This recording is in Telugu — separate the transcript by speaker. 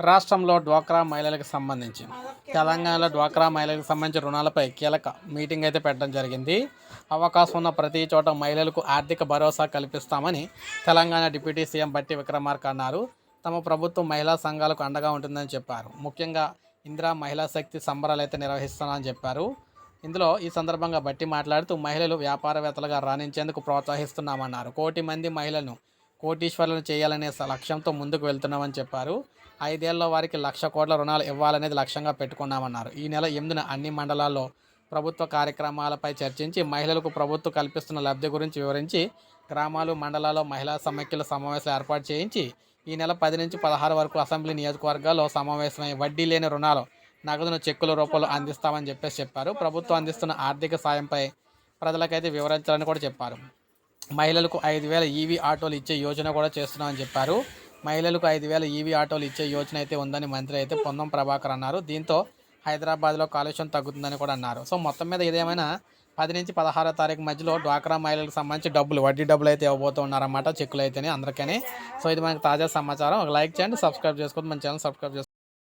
Speaker 1: రాష్ట్రంలో డ్వాక్రా మహిళలకు సంబంధించి. తెలంగాణలో డ్వాక్రా మహిళలకు సంబంధించిన రుణాలపై కీలక మీటింగ్ అయితే పెట్టడం జరిగింది. అవకాశం ఉన్న ప్రతి చోట మహిళలకు ఆర్థిక భరోసా కల్పిస్తామని తెలంగాణ డిప్యూటీ సీఎం బట్టి విక్రమార్క అన్నారు. తమ ప్రభుత్వం మహిళా సంఘాలకు అండగా ఉంటుందని చెప్పారు. ముఖ్యంగా ఇందిరా మహిళా శక్తి సంబరాలు అయితే నిర్వహిస్తానని చెప్పారు. ఇందులో ఈ సందర్భంగా బట్టి మాట్లాడుతూ మహిళలు వ్యాపారవేత్తలుగా రాణించేందుకు ప్రోత్సహిస్తున్నామన్నారు. కోటి మంది మహిళలను కోటీశ్వరులను చేయాలనే లక్ష్యంతో ముందుకు వెళ్తున్నామని చెప్పారు. ఐదేళ్ళలో వారికి లక్ష కోట్ల రుణాలు ఇవ్వాలనేది లక్ష్యంగా పెట్టుకున్నామన్నారు. ఈ నెల ఎనిమిదిన అన్ని మండలాల్లో ప్రభుత్వ కార్యక్రమాలపై చర్చించి మహిళలకు ప్రభుత్వం కల్పిస్తున్న లబ్ధి గురించి వివరించి గ్రామాలు మండలాల్లో మహిళా సమైక్యుల సమావేశాలు ఏర్పాటు చేయించి ఈ నెల పది నుంచి పదహారు వరకు అసెంబ్లీ నియోజకవర్గాల్లో సమావేశమై వడ్డీ లేని రుణాలు నగదును చెక్కుల రూపంలో అందిస్తామని చెప్పేసి చెప్పారు. ప్రభుత్వం అందిస్తున్న ఆర్థిక సాయంపై ప్రజలకైతే వివరించాలని కూడా చెప్పారు. మహిళలకు ఐదు వేల ఈవీ ఆటోలు ఇచ్చే యోజన కూడా చేస్తున్నామని చెప్పారు. మహిళలకు ఐదు వేల ఈవీ ఆటోలు ఇచ్చే యోజన అయితే ఉందని మంత్రి అయితే పొన్నం ప్రభాకర్ అన్నారు. దీంతో హైదరాబాద్లో కాలుష్యం తగ్గుతుందని కూడా అన్నారు. సో మొత్తం మీద ఏదేమైనా పది నుంచి పదహారో తారీఖు మధ్యలో డ్వాక్రా మహిళలకు సంబంధించి డబ్బులు వడ్డీ డబ్బులు అయితే ఇవ్వబోతూ ఉన్నారన్నమాట చెక్కులు అయితేనే అందరికీ సో ఇది మనకి తాజా సమాచారం. ఒక లైక్ చేయండి సబ్స్క్రైబ్ చేసుకోండి మన ఛానల్ సబ్స్క్రైబ్ చేసుకోండి.